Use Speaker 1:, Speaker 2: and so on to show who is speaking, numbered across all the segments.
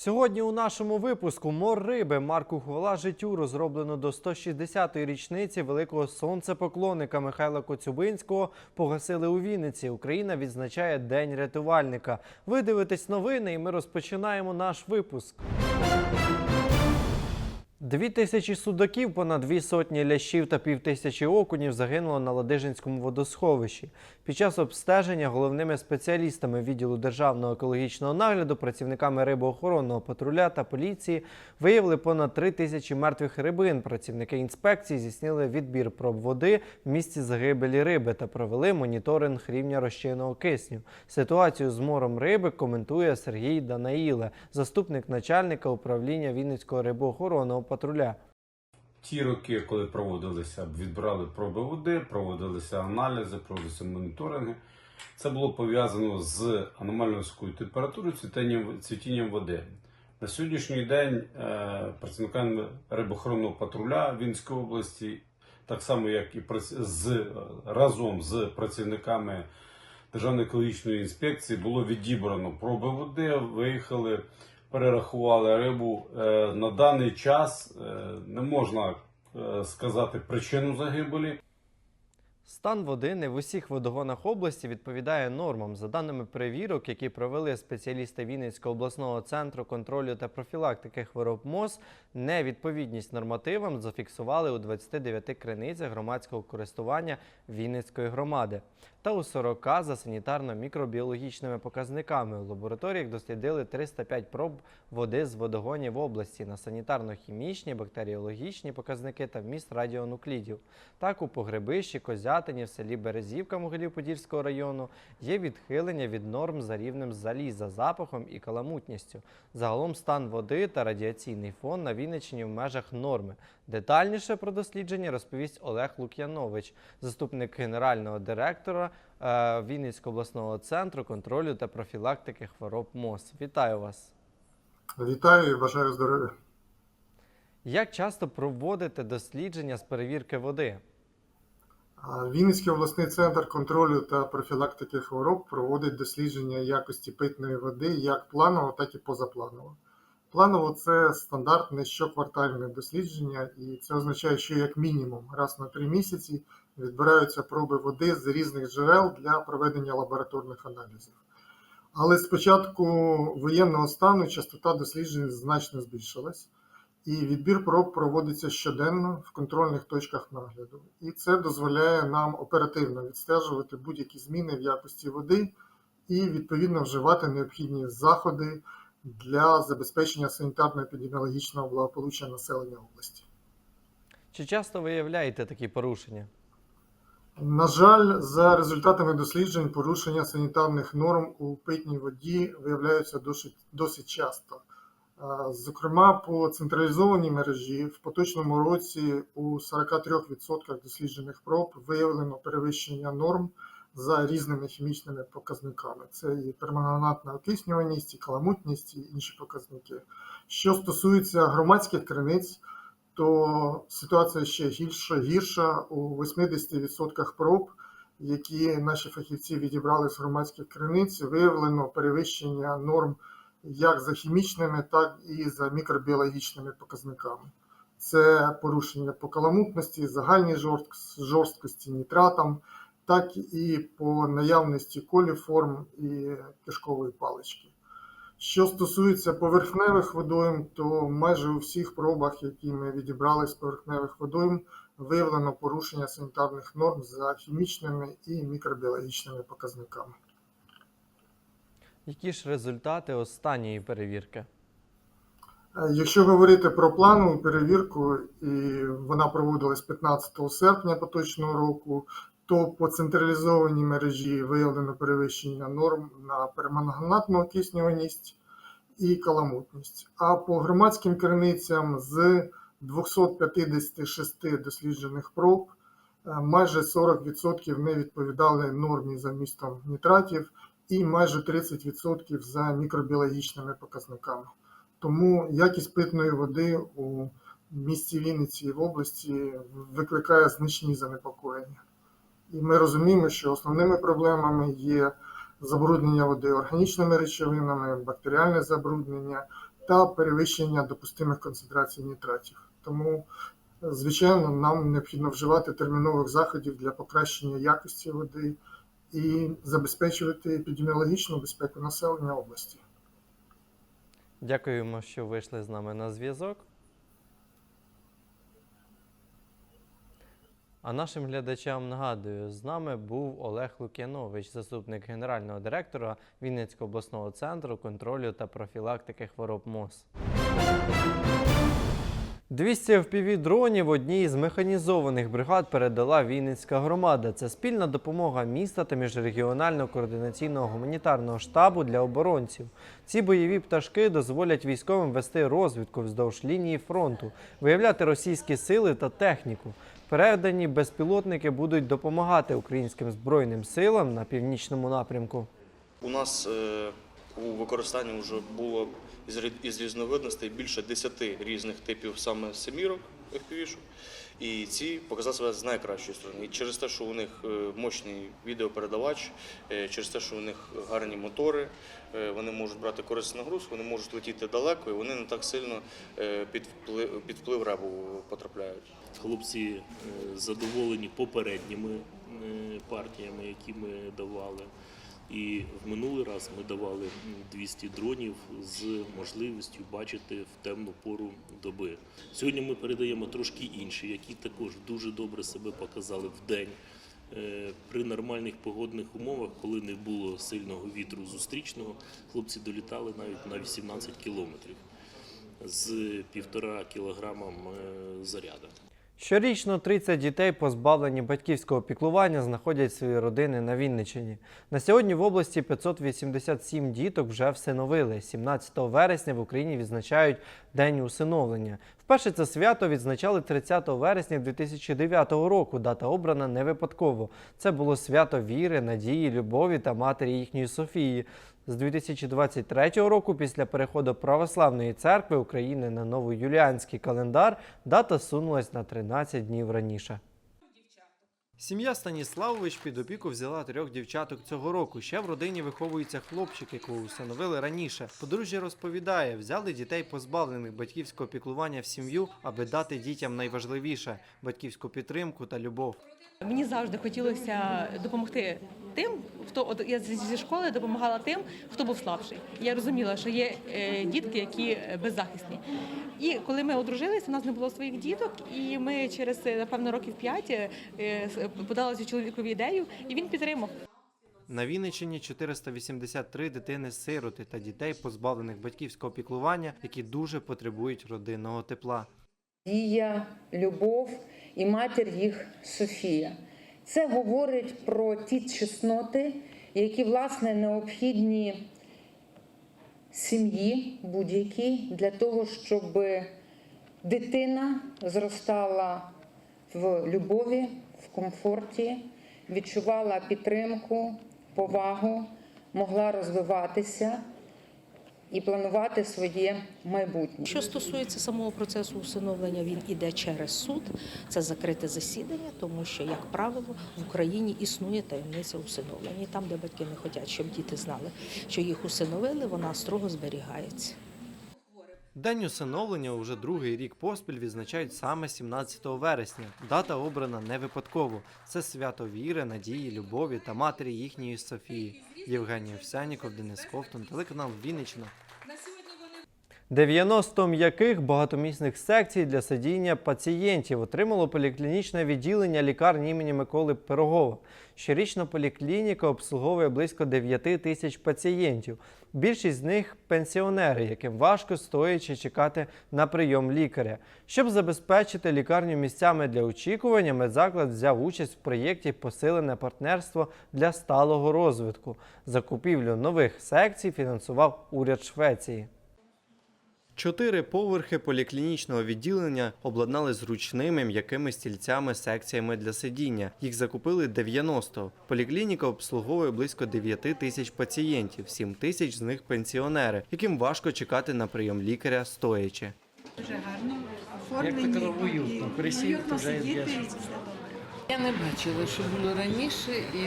Speaker 1: Сьогодні у нашому випуску мор риби марку Хвала життю розроблено до 160-ї річниці великого сонцепоклонника Михайла Коцюбинського погасили у Вінниці. Україна відзначає День рятувальника. Ви дивитесь новини, і ми розпочинаємо наш випуск. Дві тисячі судаків, понад дві сотні лящів та півтисячі окунів загинуло на Ладижинському водосховищі. Під час обстеження головними спеціалістами відділу державного екологічного нагляду, працівниками рибоохоронного патруля та поліції виявили понад три тисячі мертвих рибин. Працівники інспекції здійснили відбір проб води в місці загибелі риби та провели моніторинг рівня розчинного кисню. Ситуацію з мором риби коментує Сергій Данаїле, заступник начальника управління Вінницького рибоохоронного патруля.
Speaker 2: Ті роки, коли проводилися, відбирали проби води, проводилися аналізи, проводилися моніторинги. Це було пов'язано з аномально високою температурою, цвітінням, цвітінням води. На сьогоднішній день е, працівниками рибохоронного патруля Вінської області, так само як і з, разом з працівниками Державної екологічної інспекції, було відібрано проби води, виїхали, перерахували рибу. Е, на даний час е, не можна е, сказати причину загибелі.
Speaker 1: Стан води не в усіх водогонах області відповідає нормам. За даними перевірок, які провели спеціалісти Вінницького обласного центру контролю та профілактики хвороб МОЗ, невідповідність нормативам зафіксували у 29 криницях громадського користування Вінницької громади та у 40 за санітарно-мікробіологічними показниками. У лабораторіях дослідили 305 проб води з водогонів області на санітарно-хімічні, бактеріологічні показники та вміст радіонуклідів. Так, у Погребищі, Козятині, в селі Березівка Могилів-Подільського району є відхилення від норм за рівнем заліза, запахом і каламутністю. Загалом стан води та радіаційний фон на Вінниччині в межах норми. Детальніше про дослідження розповість Олег Лук'янович, заступник генерального директора Вінницького обласного центру контролю та профілактики хвороб МОЗ. Вітаю вас!
Speaker 3: Вітаю і бажаю здоров'я.
Speaker 1: Як часто проводите дослідження з перевірки води?
Speaker 3: Вінницький обласний центр контролю та профілактики хвороб проводить дослідження якості питної води як планово, так і позапланово. Планово це стандартне щоквартальне дослідження, і це означає, що як мінімум раз на три місяці відбираються проби води з різних джерел для проведення лабораторних аналізів. Але з початку воєнного стану частота досліджень значно збільшилась. І відбір проб проводиться щоденно в контрольних точках нагляду. І це дозволяє нам оперативно відстежувати будь-які зміни в якості води і відповідно вживати необхідні заходи для забезпечення санітарно-епідеміологічного благополуччя населення області.
Speaker 1: Чи часто виявляєте такі порушення?
Speaker 3: На жаль, за результатами досліджень порушення санітарних норм у питній воді виявляються досить, досить часто. Зокрема, по централізованій мережі в поточному році у 43% досліджених проб виявлено перевищення норм за різними хімічними показниками. Це і перманганатна окиснюваність, і каламутність, і інші показники. Що стосується громадських криниць, то ситуація ще гірша, гірша у 80% проб, які наші фахівці відібрали з громадських криниць, виявлено перевищення норм як за хімічними, так і за мікробіологічними показниками. Це порушення по каламутності, загальній жорсткості нітратам, так і по наявності коліформ і кишкової палички. Що стосується поверхневих водойм, то майже у всіх пробах, які ми відібрали з поверхневих водойм, виявлено порушення санітарних норм за хімічними і мікробіологічними показниками.
Speaker 1: Які ж результати останньої перевірки?
Speaker 3: Е, Якщо говорити про планову перевірку, і вона проводилась 15 серпня поточного року, то по централізованій мережі виявлено перевищення норм на перманганатну окиснюваність і каламутність. А по громадським криницям з 256 досліджених проб е, майже 40% не відповідали нормі за містом нітратів і майже 30% за мікробіологічними показниками. Тому якість питної води у місті Вінниці і в області викликає значні занепокоєння. І ми розуміємо, що основними проблемами є забруднення води органічними речовинами, бактеріальне забруднення та перевищення допустимих концентрацій нітратів. Тому, звичайно, нам необхідно вживати термінових заходів для покращення якості води і забезпечувати епідеміологічну безпеку населення області.
Speaker 1: Дякуємо, що вийшли з нами на зв'язок. А нашим глядачам нагадую, з нами був Олег Лук'янович, заступник генерального директора Вінницького обласного центру контролю та профілактики хвороб МОЗ. 200 FPV дронів одній з механізованих бригад передала Вінницька громада. Це спільна допомога міста та міжрегіонального координаційного гуманітарного штабу для оборонців. Ці бойові пташки дозволять військовим вести розвідку вздовж лінії фронту, виявляти російські сили та техніку. Передані безпілотники будуть допомагати українським збройним силам на північному напрямку.
Speaker 4: У нас е, у використанні вже було із, різновидностей більше 10 різних типів саме семірок FPV-шок. І ці показали себе з найкращої сторони. І через те, що у них е, мощний відеопередавач, е, через те, що у них гарні мотори, вони можуть брати корисну нагрузку, вони можуть летіти далеко, і вони не так сильно під вплив, під вплив ребу потрапляють.
Speaker 5: Хлопці е, задоволені попередніми е, партіями, які ми давали. І в минулий раз ми давали 200 дронів з можливістю бачити в темну пору доби. Сьогодні ми передаємо трошки інші, які також дуже добре себе показали в день. Е, При нормальних погодних умовах, коли не було сильного вітру зустрічного, хлопці долітали навіть на 18 кілометрів з півтора кілограмам е, заряду.
Speaker 1: Щорічно 30 дітей, позбавлені батьківського піклування, знаходять свої родини на Вінниччині. На сьогодні в області 587 діток вже всиновили. 17 вересня в Україні відзначають День усиновлення. Вперше це свято відзначали 30 вересня 2009 року. Дата обрана не випадково. Це було свято віри, надії, любові та матері їхньої Софії. З 2023 року, після переходу Православної церкви України на новоюліанський календар, дата сунулась на 13 днів раніше. Сім'я Станіславович під опіку взяла трьох дівчаток цього року. Ще в родині виховується хлопчик, якого усиновили раніше. Подружжя розповідає, взяли дітей, позбавлених батьківського піклування в сім'ю, аби дати дітям найважливіше батьківську підтримку та любов.
Speaker 6: Мені завжди хотілося допомогти тим, хто от я зі школи допомагала тим, хто був слабший. Я розуміла, що є е, дітки, які беззахисні. І коли ми одружилися, у нас не було своїх діток, і ми через е, напевно років п'ять е, подали цю чоловікові ідею, і він підтримав.
Speaker 1: На Вінниччині 483 дитини-сироти та дітей, позбавлених батьківського піклування, які дуже потребують родинного тепла.
Speaker 7: Дія, любов і матір їх Софія. Це говорить про ті чесноти, які власне необхідні сім'ї будь-якій для того, щоб дитина зростала в любові, в комфорті, відчувала підтримку, повагу, могла розвиватися і планувати своє майбутнє.
Speaker 8: Що стосується самого процесу усиновлення, він іде через суд. Це закрите засідання, тому що, як правило, в Україні існує таємниця усиновлення. І там, де батьки не хочуть, щоб діти знали, що їх усиновили, вона строго зберігається.
Speaker 1: День усиновлення уже другий рік поспіль відзначають саме 17 вересня. Дата обрана не випадково. Це свято віри, надії, любові та матері їхньої Софії. Євгеній Овсяніков, Денис Ковтун, телеканал Вінниччина. 90 м'яких багатомісних секцій для сидіння пацієнтів отримало поліклінічне відділення лікарні імені Миколи Пирогова. Щорічно поліклініка обслуговує близько 9 тисяч пацієнтів. Більшість з них пенсіонери, яким важко стоячи чекати на прийом лікаря. Щоб забезпечити лікарню місцями для очікування, медзаклад взяв участь в проєкті Посилене партнерство для сталого розвитку. Закупівлю нових секцій фінансував уряд Швеції. Чотири поверхи поліклінічного відділення обладнали зручними м'якими стільцями секціями для сидіння. Їх закупили 90. Поліклініка обслуговує близько 9 тисяч пацієнтів, 7 тисяч з них пенсіонери, яким важко чекати на прийом лікаря стоячи.
Speaker 9: Дуже гарно оформлені. Як уютно. Присів, сидіти.
Speaker 10: Я не бачила, що було раніше, і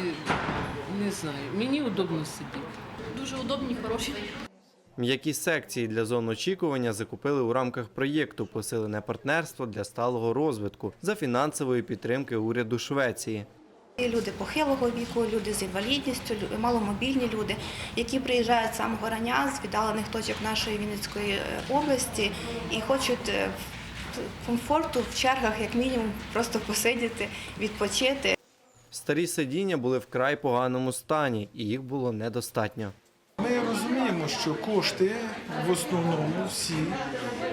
Speaker 10: не знаю. Мені удобно сидіти.
Speaker 9: Дуже удобні, хороші.
Speaker 1: М'які секції для зон очікування закупили у рамках проєкту Посилене партнерство для сталого розвитку за фінансової підтримки уряду Швеції.
Speaker 11: Люди похилого віку, люди з інвалідністю, маломобільні люди, які приїжджають з самого рання з віддалених точок нашої Вінницької е, області і хочуть е, комфорту в чергах, як мінімум, просто посидіти, відпочити.
Speaker 1: Старі сидіння були в край поганому стані, і їх було недостатньо.
Speaker 12: Ми що кошти в основному всі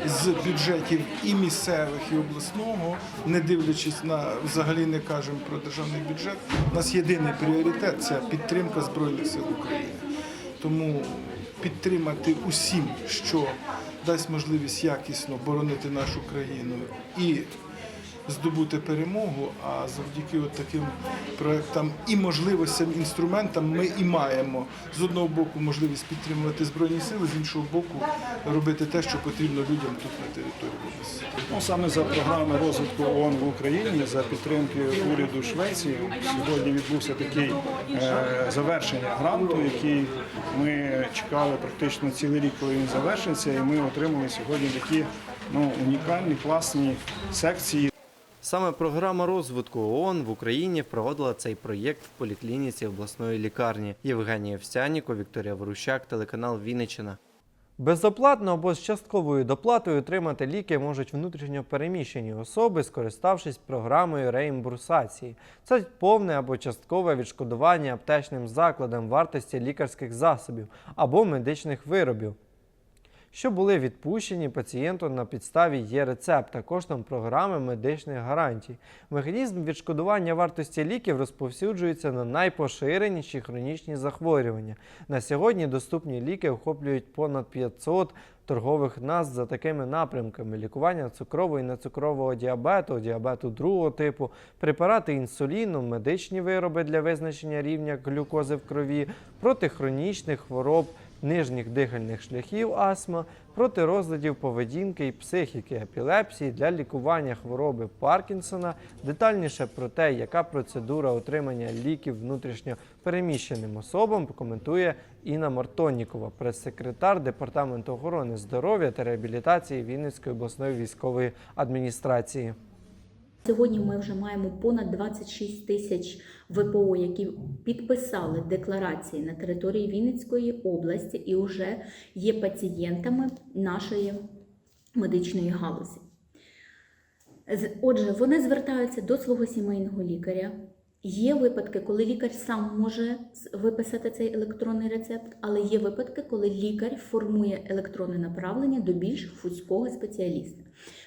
Speaker 12: з бюджетів і місцевих, і обласного, не дивлячись на взагалі не кажемо про державний бюджет. У нас єдиний пріоритет це підтримка Збройних сил України. Тому підтримати усім, що дасть можливість якісно боронити нашу країну і здобути перемогу. А завдяки от таким проектам і можливостям, інструментам ми і маємо з одного боку можливість підтримувати збройні сили, з іншого боку робити те, що потрібно людям тут на території.
Speaker 13: Ну, саме за програми розвитку ООН в Україні, за підтримки уряду Швеції, сьогодні відбувся такий е, завершення гранту, який ми чекали практично цілий рік, коли він завершиться, і ми отримали сьогодні такі ну, унікальні, класні секції.
Speaker 1: Саме програма розвитку ООН в Україні впровадила цей проєкт в поліклініці обласної лікарні. Євгенія Овсяніко, Вікторія Ворущак, телеканал Вінниччина. Безоплатно або з частковою доплатою отримати ліки можуть внутрішньо переміщені особи, скориставшись програмою реімбурсації. Це повне або часткове відшкодування аптечним закладам вартості лікарських засобів або медичних виробів що були відпущені пацієнту на підставі є рецепта коштом програми медичних гарантій. Механізм відшкодування вартості ліків розповсюджується на найпоширеніші хронічні захворювання. На сьогодні доступні ліки охоплюють понад 500 торгових назв за такими напрямками: лікування цукрового і нецукрового діабету, діабету другого типу, препарати інсуліну, медичні вироби для визначення рівня глюкози в крові, проти хронічних хвороб нижніх дихальних шляхів астма, проти розладів поведінки і психіки, епілепсії для лікування хвороби Паркінсона. Детальніше про те, яка процедура отримання ліків внутрішньо переміщеним особам, коментує Інна Мартоннікова, прес-секретар Департаменту охорони здоров'я та реабілітації Вінницької обласної військової адміністрації.
Speaker 14: Сьогодні ми вже маємо понад 26 тисяч ВПО, які підписали декларації на території Вінницької області і вже є пацієнтами нашої медичної галузі. Отже, вони звертаються до свого сімейного лікаря. Є випадки, коли лікар сам може виписати цей електронний рецепт, але є випадки, коли лікар формує електронне направлення до більш вузького спеціаліста.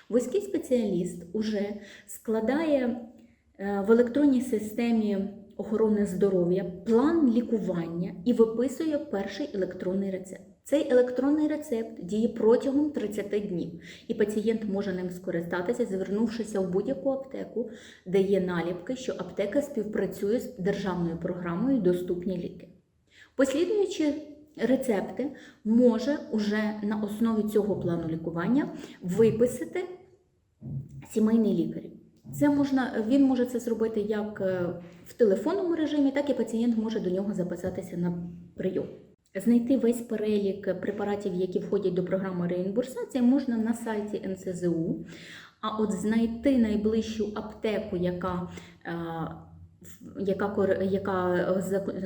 Speaker 14: Вузький спеціаліст уже складає е, в електронній системі охорони здоров'я план лікування і виписує перший електронний рецепт. Цей електронний рецепт діє протягом 30 днів, і пацієнт може ним скористатися, звернувшися в будь-яку аптеку, де є наліпки, що аптека співпрацює з державною програмою Доступні ліки. Послідуючи рецепти може уже на основі цього плану лікування виписати сімейний лікар. Це можна, він може це зробити як е, в телефонному режимі, так і пацієнт може до нього записатися на прийом. Знайти весь перелік препаратів, які входять до програми реімбурсації, можна на сайті НСЗУ. А от знайти найближчу аптеку, яка, е, яка, яка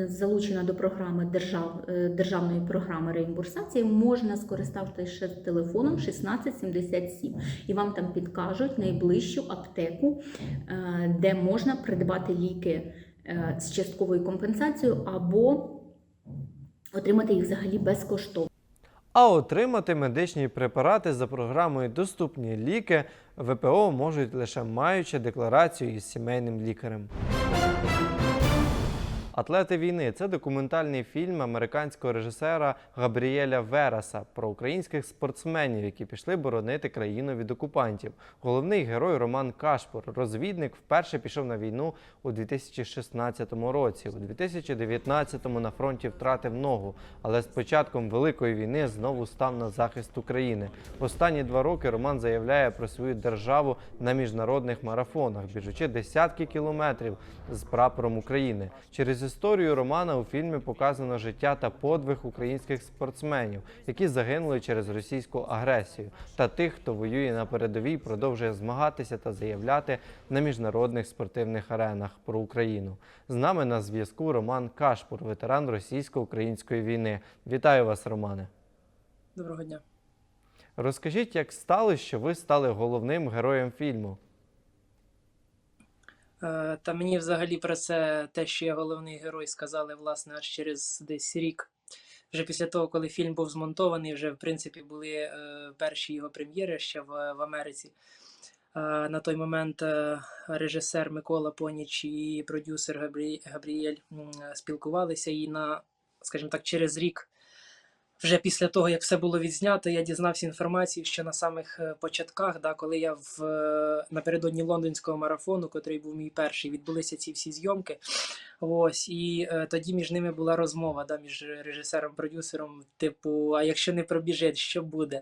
Speaker 14: залучена до програми держав, е, державної програми реімбурсації, можна скористатися телефоном 1677 і вам там підкажуть найближчу аптеку, е, де можна придбати ліки е, з частковою компенсацією або отримати їх взагалі безкоштовно.
Speaker 1: А отримати медичні препарати за програмою Доступні ліки ВПО можуть лише маючи декларацію із сімейним лікарем. Música Атлети війни це документальний фільм американського режисера Габріеля Вераса про українських спортсменів, які пішли боронити країну від окупантів. Головний герой Роман Кашпор, розвідник, вперше пішов на війну у 2016 році. У 2019-му на фронті втратив ногу, але з початком великої війни знову став на захист України. Останні два роки Роман заявляє про свою державу на міжнародних марафонах, біжучи десятки кілометрів з прапором України. Через історією Романа у фільмі показано життя та подвиг українських спортсменів, які загинули через російську агресію, та тих, хто воює на передовій, продовжує змагатися та заявляти на міжнародних спортивних аренах про Україну. З нами на зв'язку Роман Кашпур, ветеран російсько-української війни. Вітаю вас, Романе.
Speaker 15: Доброго дня.
Speaker 1: Розкажіть, як сталося, що ви стали головним героєм фільму?
Speaker 15: Е, Та мені взагалі про це те, що я головний герой, сказали власне аж через десь рік. Вже після того, коли фільм був змонтований, вже в принципі були е, перші його прем'єри ще в, в Америці. Е, на той момент режисер Микола Поніч і продюсер Габрі... Габріель спілкувалися, і на, скажімо так, через рік вже після того, як все було відзнято, я дізнався інформацію, що на самих е, початках, да, коли я в е, напередодні лондонського марафону, котрий був мій перший, відбулися ці всі зйомки. Ось і е, тоді між ними була розмова да, між режисером продюсером, типу, а якщо не пробіжить, що буде?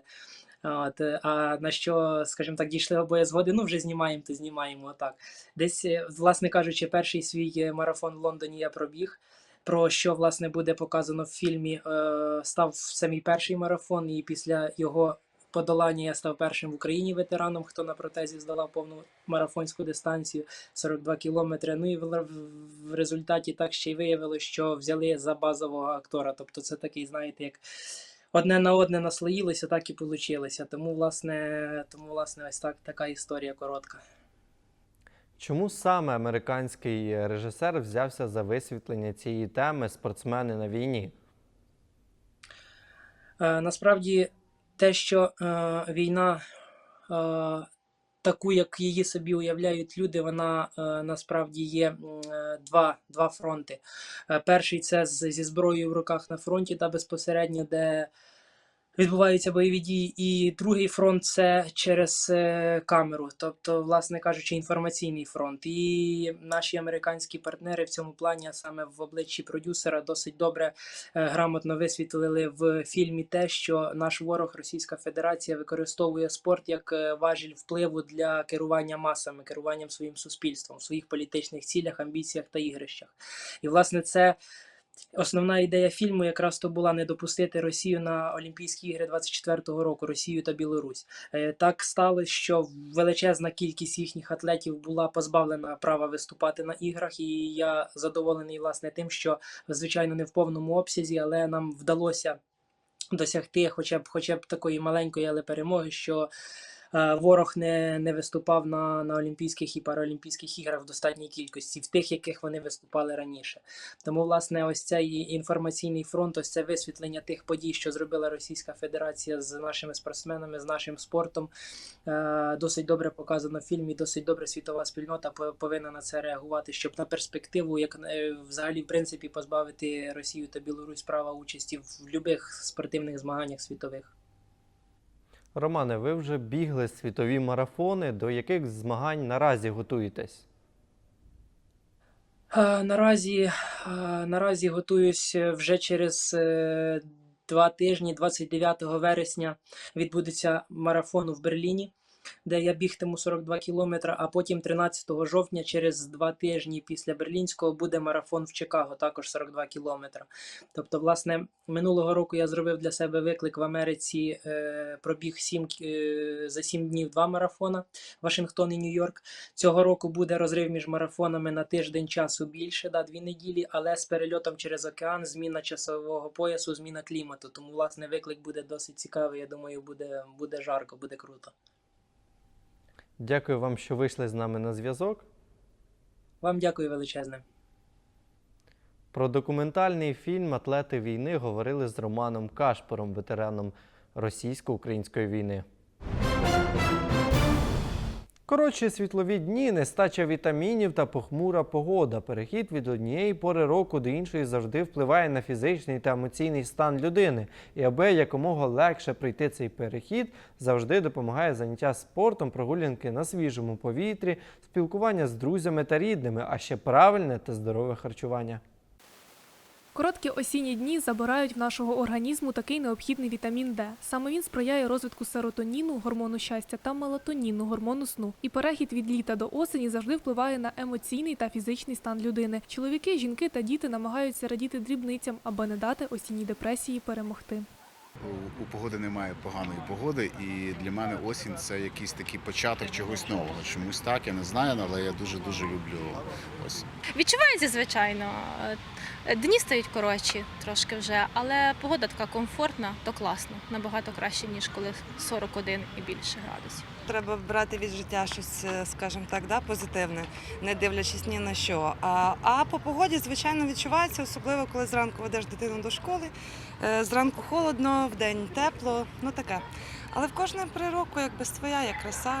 Speaker 15: От, е, а на що, скажімо так, дійшли обоє згоди, ну вже знімаємо, то знімаємо. Отак. Десь, власне кажучи, перший свій марафон в Лондоні я пробіг про що власне буде показано в фільмі, е, став самий перший марафон, і після його подолання я став першим в Україні ветераном, хто на протезі здолав повну марафонську дистанцію 42 кілометри. Ну і в, результаті так ще й виявилося, що взяли за базового актора. Тобто це такий, знаєте, як. Одне на одне наслоїлося, так і вийшло. Тому, власне, тому, власне, ось так така історія коротка.
Speaker 1: Чому саме американський режисер взявся за висвітлення цієї теми спортсмени на війні?
Speaker 15: Е, насправді, те, що е, війна, е, таку, як її собі уявляють люди, вона е, насправді є е, два, два фронти. Е, перший це з, зі зброєю в руках на фронті та безпосередньо, де відбуваються бойові дії. І другий фронт це через е, камеру, тобто, власне кажучи, інформаційний фронт. І наші американські партнери в цьому плані, а саме в обличчі продюсера, досить добре е, грамотно висвітлили в фільмі те, що наш ворог Російська Федерація використовує спорт як е, важіль впливу для керування масами, керуванням своїм суспільством, в своїх політичних цілях, амбіціях та ігрищах. І власне це. Основна ідея фільму якраз то була не допустити Росію на Олімпійські ігри 24-го року, Росію та Білорусь. Е, Так сталося, що величезна кількість їхніх атлетів була позбавлена права виступати на іграх, і я задоволений власне тим, що звичайно не в повному обсязі, але нам вдалося досягти хоча б хоча б такої маленької, але перемоги, що ворог не, не виступав на, на Олімпійських і Паралімпійських іграх в достатній кількості, в тих, яких вони виступали раніше. Тому, власне, ось цей інформаційний фронт, ось це висвітлення тих подій, що зробила Російська Федерація з нашими спортсменами, з нашим спортом, е, досить добре показано в фільмі, досить добре світова спільнота по- повинна на це реагувати, щоб на перспективу, як е, взагалі, в принципі, позбавити Росію та Білорусь права участі в будь-яких спортивних змаганнях світових.
Speaker 1: Романе, ви вже бігли світові марафони. До яких змагань наразі готуєтесь?
Speaker 15: Е, Наразі, е, наразі готуюсь е, вже через два тижні, 29 вересня, відбудеться марафон в Берліні, де я бігтиму 42 кілометри, а потім 13 жовтня, через два тижні після Берлінського, буде марафон в Чикаго, також 42 кілометри. Тобто, власне, минулого року я зробив для себе виклик в Америці, е, пробіг 7, за 7 днів два марафона Вашингтон і Нью-Йорк. Цього року буде розрив між марафонами на тиждень часу більше, да, дві неділі, але з перельотом через океан, зміна часового поясу, зміна клімату. Тому, власне, виклик буде досить цікавий. Я думаю, буде, буде жарко, буде круто.
Speaker 1: Дякую вам, що вийшли з нами на зв'язок.
Speaker 15: Вам дякую величезне.
Speaker 1: Про документальний фільм Атлети війни говорили з Романом Кашпором, ветераном російсько-української війни. Коротші світлові дні, нестача вітамінів та похмура погода. Перехід від однієї пори року до іншої завжди впливає на фізичний та емоційний стан людини. І аби якомога легше пройти цей перехід, завжди допомагає заняття спортом, прогулянки на свіжому повітрі, спілкування з друзями та рідними, а ще правильне та здорове харчування.
Speaker 16: Короткі осінні дні забирають в нашого організму такий необхідний вітамін Д. Саме він сприяє розвитку серотоніну, гормону щастя та мелатоніну, гормону сну. І перехід від літа до осені завжди впливає на емоційний та фізичний стан людини. Чоловіки, жінки та діти намагаються радіти дрібницям, аби не дати осінній депресії перемогти.
Speaker 17: У, погоди немає поганої погоди, і для мене осінь це якийсь такий початок чогось нового. Чомусь так, я не знаю, але я дуже дуже люблю осінь.
Speaker 18: Відчувається, звичайно. Е, Дні стають коротші трошки вже, але погода така комфортна, то класно. Набагато краще, ніж коли 41 і більше градусів.
Speaker 19: Треба брати від життя щось, е, скажімо так, да, позитивне, не дивлячись ні на що. А, а по погоді, звичайно, відчувається, особливо коли зранку ведеш дитину до школи. Е, Зранку холодно, вдень тепло, ну таке. Але в кожної при року якби своя, як краса.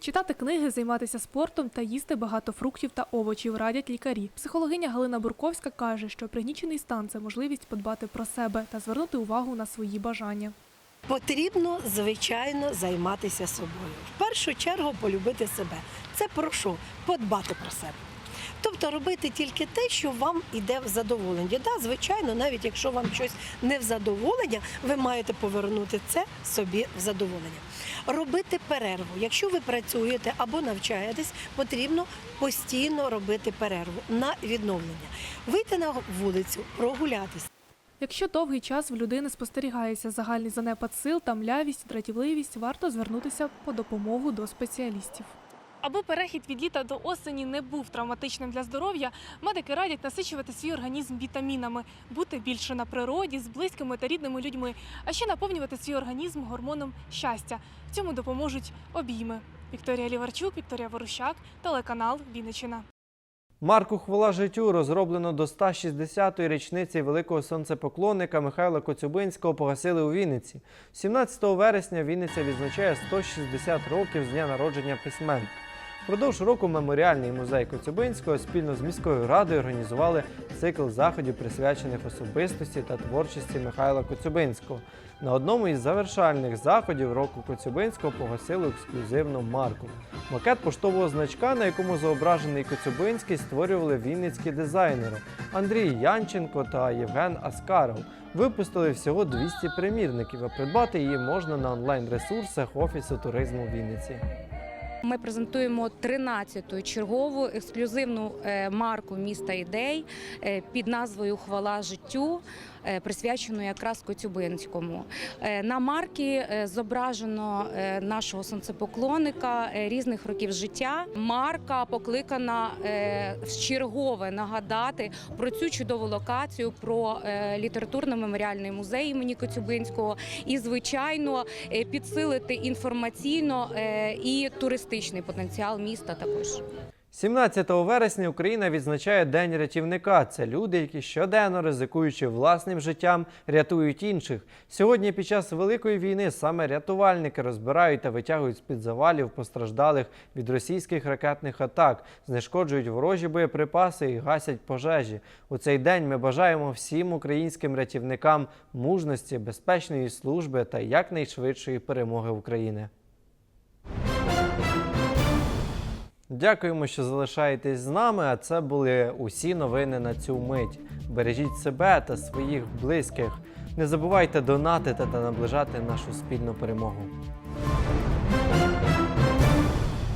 Speaker 16: Читати книги, займатися спортом та їсти багато фруктів та овочів радять лікарі. Психологиня Галина Бурковська каже, що пригнічений стан це можливість подбати про себе та звернути увагу на свої бажання.
Speaker 20: Потрібно, звичайно, займатися собою. В першу чергу полюбити себе. Це про що? Подбати про себе. Тобто робити тільки те, що вам іде в задоволення. Да, звичайно, навіть якщо вам щось не в задоволення, ви маєте повернути це собі в задоволення. Робити перерву. Якщо ви працюєте або навчаєтесь, потрібно постійно робити перерву на відновлення. Вийти на вулицю, прогулятися.
Speaker 16: Якщо довгий час в людини спостерігається загальний занепад сил та млявість, дратівливість, варто звернутися по допомогу до спеціалістів. Аби перехід від літа до осені не був травматичним для здоров'я, медики радять насичувати свій організм вітамінами, бути більше на природі з близькими та рідними людьми, а ще наповнювати свій організм гормоном щастя. В цьому допоможуть обійми. Вікторія Ліварчук, Вікторія Ворущак, телеканал Вінниччина.
Speaker 1: Марку хвала життю розроблено до 160-ї річниці великого сонцепоклонника Михайла Коцюбинського погасили у Вінниці. 17 вересня Вінниця відзначає 160 років з дня народження письменника. Впродовж року меморіальний музей Коцюбинського спільно з міською радою організували цикл заходів, присвячених особистості та творчості Михайла Коцюбинського. На одному із завершальних заходів року Коцюбинського погасили ексклюзивну марку. Макет поштового значка, на якому зображений Коцюбинський, створювали вінницькі дизайнери Андрій Янченко та Євген Аскаров. Випустили всього 200 примірників, а придбати її можна на онлайн-ресурсах Офісу туризму Вінниці.
Speaker 21: Ми презентуємо 13-ту чергову ексклюзивну е, марку міста ідей е, під назвою Хвала життю, присвячену якраз Коцюбинському. Е, На маркі е, зображено е, нашого сонцепоклонника е, різних років життя. Марка покликана е, вчергове нагадати про цю чудову локацію, про е, літературно-меморіальний музей імені Коцюбинського і, звичайно, е, підсилити інформаційно е, і туристичний потенціал міста також.
Speaker 1: 17 вересня Україна відзначає День рятівника. Це люди, які щоденно ризикуючи власним життям, рятують інших. Сьогодні, під час великої війни, саме рятувальники розбирають та витягують з-під завалів постраждалих від російських ракетних атак, знешкоджують ворожі боєприпаси і гасять пожежі. У цей день ми бажаємо всім українським рятівникам мужності, безпечної служби та якнайшвидшої перемоги України. Дякуємо, що залишаєтесь з нами. А це були усі новини на цю мить. Бережіть себе та своїх близьких. Не забувайте донатити та наближати нашу спільну перемогу.